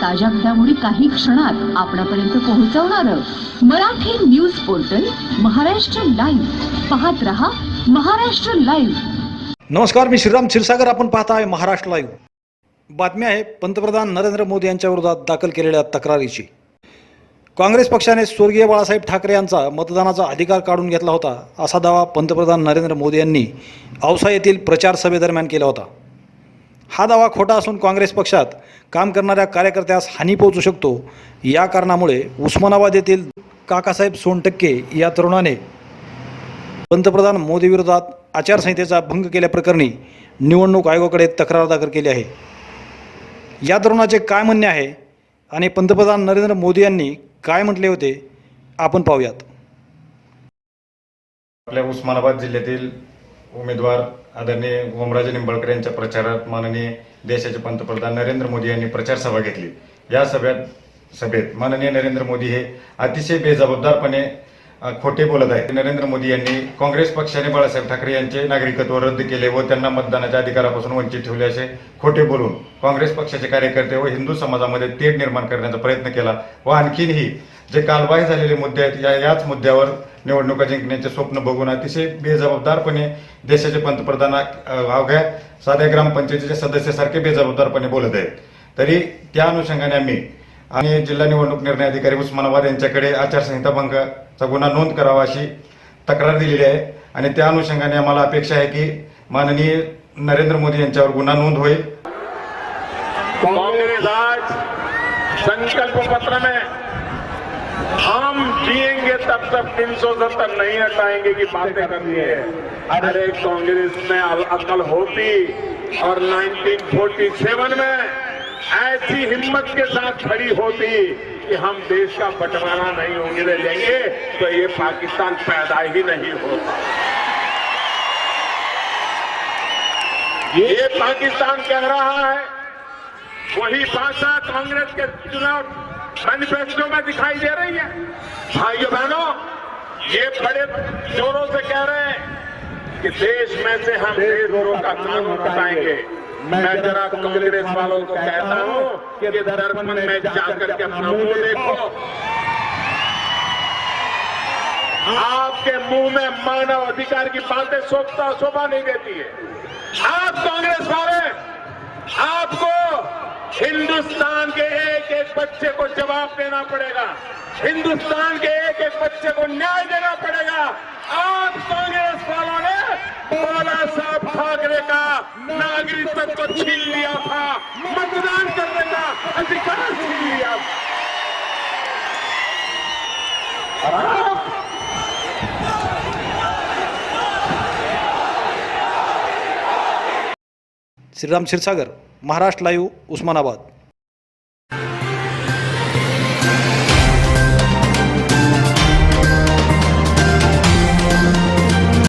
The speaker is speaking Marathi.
ताज्या घडामोडी काही क्षणात आपणापर्यंत पोहोचवणार Marathi news portal Maharashtra live. पाहत रहा महाराष्ट्र लाईव्ह. नमस्कार मी श्रीराम क्षीरसागर. आपण पाहत आहे महाराष्ट्र लाईव्ह. बातमी आहे पंतप्रधान नरेंद्र मोदी यांच्या विरोधात दाखल केलेल्या तक्रारीची. काँग्रेस पक्षाने स्वर्गीय बाळासाहेब ठाकरे यांचा मतदानाचा अधिकार काढून घेतला होता असा दावा पंतप्रधान नरेंद्र मोदी यांनी औसा येथील प्रचार सभेदरम्यान केला होता. हा दावा खोटा असून काँग्रेस पक्षात काम करणाऱ्या कार्यकर्त्यास हानी पोहोचू शकतो. या कारणामुळे उस्मानाबाद येथील काकासाहेब सोनटक्के या तरुणाने पंतप्रधान मोदी विरोधात आचारसंहितेचा भंग केल्याप्रकरणी निवडणूक आयोगाकडे तक्रार दाखल केली आहे. या तरुणाचे काय म्हणणे आहे आणि पंतप्रधान नरेंद्र मोदी यांनी काय म्हटले होते आपण पाहूयात. आपल्या उस्मानाबाद जिल्ह्यातील उमेदवार आदरणीय ओमराजे निंबाळकर यांच्या प्रचारात माननीय देशाचे पंतप्रधान नरेंद्र मोदी यांनी प्रचार सभा घेतली. या सभेत सभेत माननीय नरेंद्र मोदी हे अतिशय बेजबाबदारपणे खोटे बोलत आहेत. नरेंद्र मोदी यांनी काँग्रेस पक्षाने बाळासाहेब ठाकरे यांचे नागरिकत्व रद्द केले व त्यांना मतदानाच्या अधिकारापासून वंचित ठेवले असे खोटे बोलून काँग्रेस पक्षाचे कार्यकर्ते व हिंदू समाजामध्ये तेढ निर्माण करण्याचा प्रयत्न केला व आणखीनही जे कालबाह्य झालेले मुद्दे आहेत या याच मुद्द्यावर निवडणुका जिंकण्याचे स्वप्न बघून अतिशय बेजबाबदारपणे देशाचे पंतप्रधान अवघ्या साध्या ग्रामपंचायतीच्या सदस्यासारखे बेजबाबदारपणे बोलत आहेत. तरी त्या अनुषंगाने आम्ही आणि जिल्हा निवडणूक निर्णय अधिकारी उस्मानाबाद यांच्याकडे आचारसंहिता भंगाचा गुन्हा नोंद करावा अशी तक्रार दिलेली आहे. आणि त्या अनुषंगाने आम्हाला अपेक्षा आहे की माननीय नरेंद्र मोदी यांच्यावर गुन्हा नोंद होईल. कांग्रेस आज संकल्प पत्र में हम जिएंगे तब तक तीन सौ सत्तर नहीं हटाएंगे की बातें करनी है। अरे कांग्रेस में अकल होती और 1947 में ऐसी हिम्मत के साथ खड़ी होती कि हम देश का बंटवारा नहीं होने देंगे तो ये पाकिस्तान पैदा ही नहीं होता ये पाकिस्तान कह रहा है, वही भाषा कांग्रेस के चुनाव मैनिफेस्टो में दिखाई दे रही है। भाइयों बहनों, ये बड़े जोरों से कह रहे हैं कि देश में से हम देशद्रोह का कानून हटाएँगे मैं जरा कांग्रेस वालों को कहता हूँ कि दर्पण में जाकर के अपना मुँह देखो। आपके मुँह में मानव अधिकार की बातें शोभता शोभा नहीं देती है। आप कांग्रेस वाले आपको हिंदुस्तान के एक एक बच्चे को जवाब देना पड़ेगा। हिंदुस्तान के एक एक बच्चे को न्याय देना पड़ेगा। नागरिकत्व को छीन लिया था मतदान करने का अधिकार छीन लिया श्रीराम क्षीरसागर महाराष्ट्र लाईव्ह उस्मानाबाद.